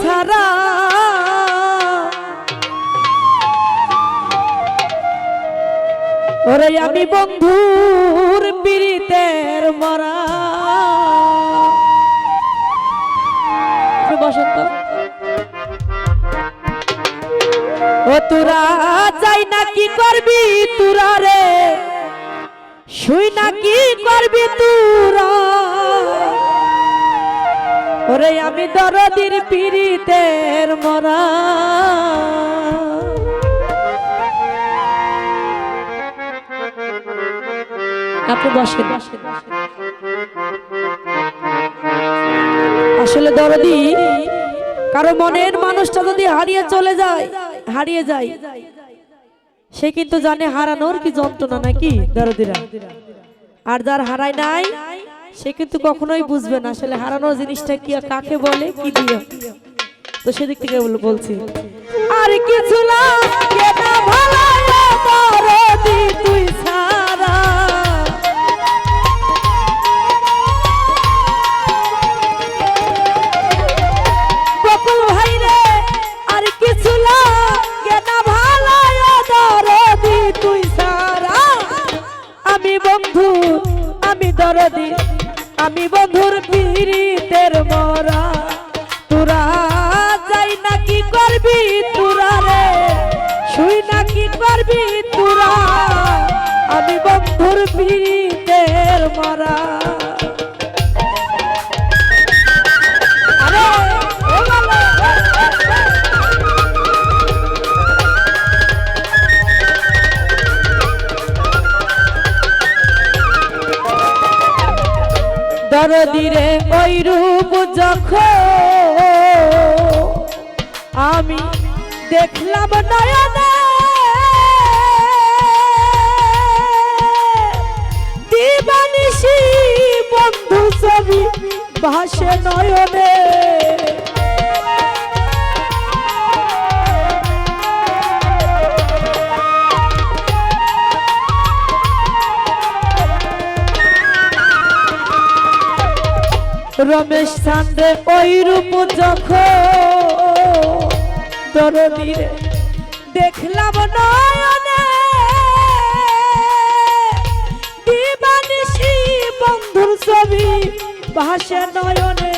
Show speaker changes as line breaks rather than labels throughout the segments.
ছাড়া ওরে আমি বন্ধুর পীড়িতের মরা। বসন্ত ও তোরা যাই না কি করবি তোরা রে? শুই না কি করবি তোরা? ওরে আমি দরদির পীড়িতের মরা। আপনি বসেন। আসলে দরদি, কারও মনের মানুষটা যদি হারিয়ে চলে যায়, হারিয়ে যায়, সে কিন্তু জানে হারানোর কি যন্ত্রণা নাকি দরদিরা। আর যার হারায় নাই সে কিন্তু কখনোই বুঝবে না আসলে হারানো জিনিসটা কি কাকে বলে, কি দিয়ে। তো সেদিক থেকে বল- বলছি। আর কিছু না তুই দরদিরে ওই রূপ যখন আমি দেখলাম নয়নে দিবানিসি বন্ধু ছবি ভাসে নয়নে। রমেশ সান্ডে ওই রূপ যখন দরদিরে দেখলাম নয়নে দিবানিসি বন্ধুর ছবি ভাসে নয়নে।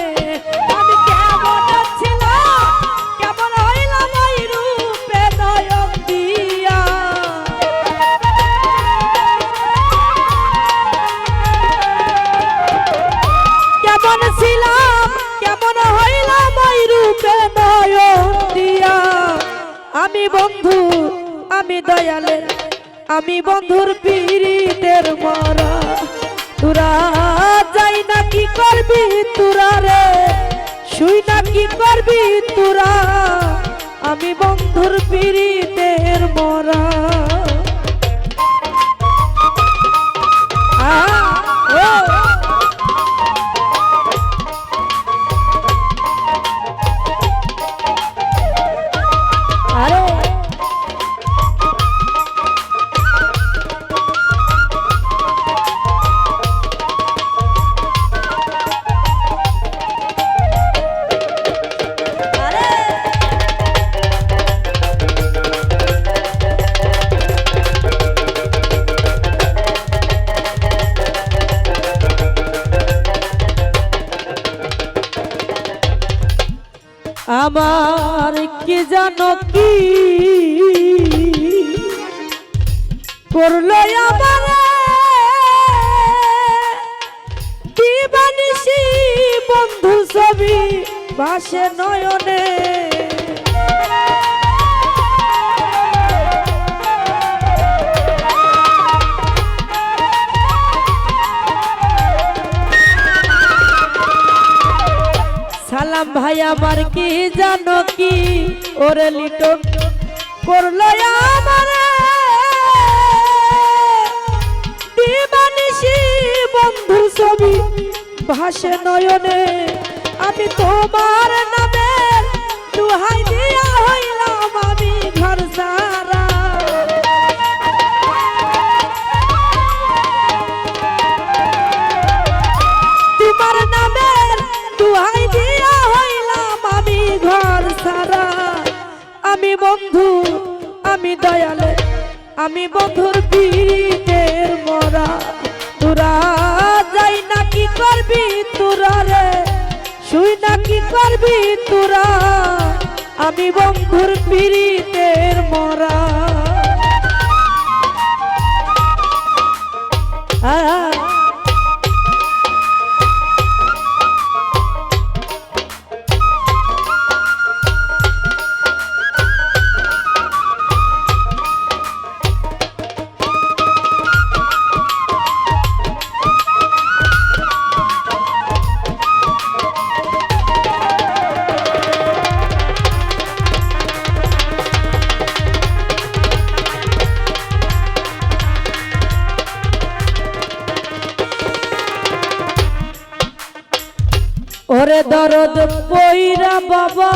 বন্ধুর পীড়িতের মরা। তোরা যাই না কি করবি তোরা রে? শুই না কি করবি তোরা? আমি বন্ধুর পীড়িতের মরা। আমার কি জানো কি? করল আমার বন্ধু ছবি বাসে নয়নে। সালাম ভাই, আমার কি জানো কি? ওরে লিটন করল আমার। দিবানিসি বন্ধু ছবি, ভাসে নয়নে। আমি তোমার নামে দুহাই দিয়া হইলাম আমি ঘর সারা। বন্ধু, আমি দয়ালে, আমি বন্ধুর পীড়িতের মরা। তোরা যাই না কি করবি তোরা রে? শুই না কি করবি তোরা? আমি বন্ধুর পীড়িতের মরা। দরদ পইরা বাবা।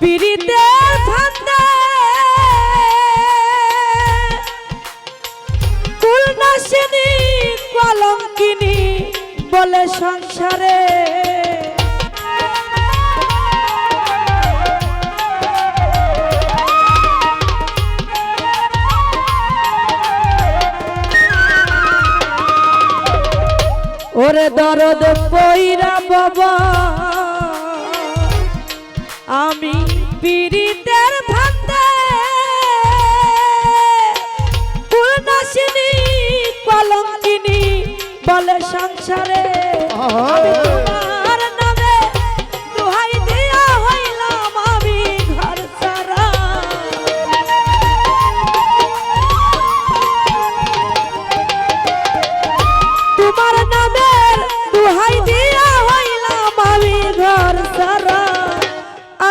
পিড়িতে ফান্দে কুলনাশিনী কলঙ্কিনী বলে সংসারে ওরে দরদ পইরা বাবা আমি পীড়িতের ভাতে কুলনাশিনী কলঙ্কিনী বলে সংসারে। আমি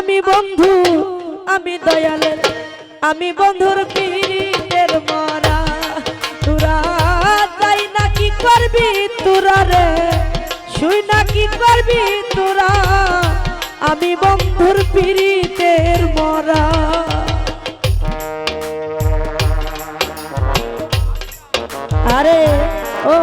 আমি বন্ধু, আমি দয়ালের আমি বন্ধুর পীড়িতের মরা। তোরা তাই না কি করবি তোরা রে? শুই না কি করবি তোরা? আমি বন্ধুর পীড়িতের মরা। আরে ও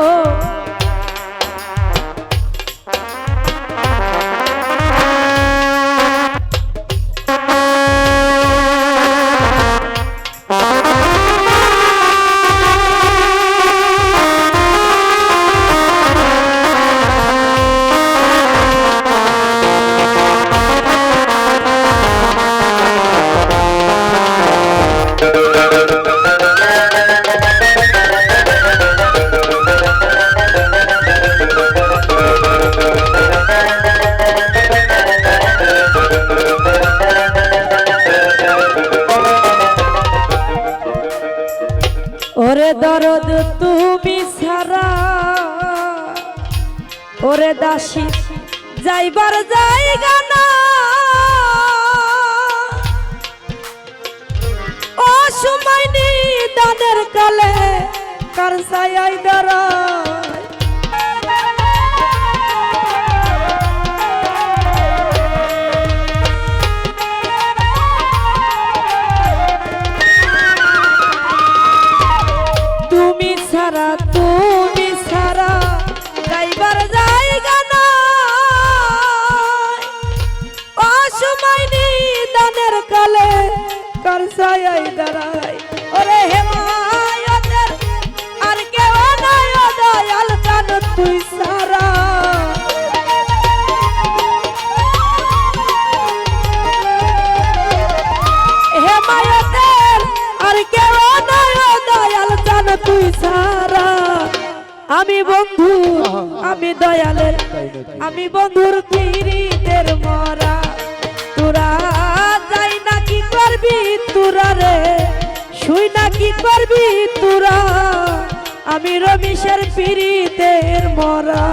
কালে কার সায়াই দাঁড়ায় তুমি ছাড়া তুমি ছাড়া যাইবার জায়গা নাই। অসময় নিদানের কালে কার সায়াই দাঁড়াই তুই সারা। হেমায়তের আর কেউ দয়াল, জান তুই সারা। আমি বন্ধু, আমি দয়ালের, আমি বন্ধুর পীড়িতের মরা। তোরা যাই না কি করবি, তোরা রে, শুই না কি করবি, তোরা। আমি রমিশের পিড়িতের মরা।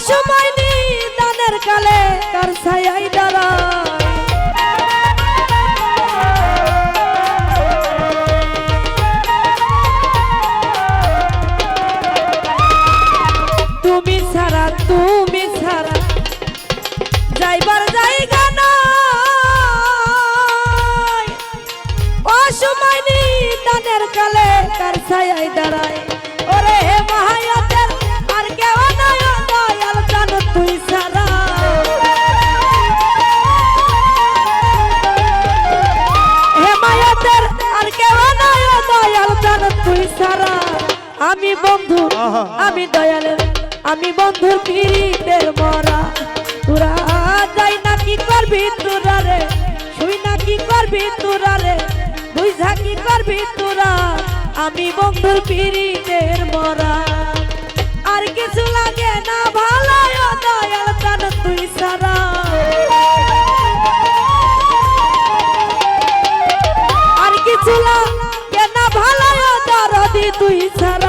অসময় নিদানের কালে কার ছায়াই দাঁড়ায় তুমি ছাড়া তুমি ছাড়া যাইবার জায়গা নাই। অসময় নিদানের কালে কার ছায়াই দাঁড়ায়। আমি বন্ধু আমি দয়ালের আমি বন্ধুর পীড়িতের মরা। তোরা যাই না কি করবি তোরা রে? শুই না কি করবি তোরা রে? বুঝা কি করবি তোরা? আমি বন্ধুর পীড়িতের মরা। আর কিছু লাগে না ভালো দয়াল জান তুই সারা। আর কিছু লাগে না ভালো দরদি তুই পীড়িতের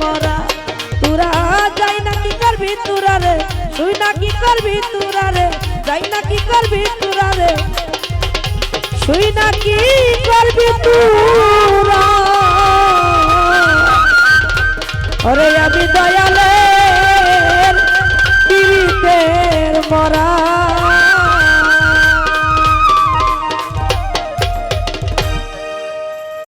মরা। তোরা যাই না কি করবি তোরা রে? তুই না কি করবি তোরা রে? যাই না কি করবি তোরা রে? শুই না কি করবি তোরা? ওরে আমি দয়ালের পীড়িতের মরা।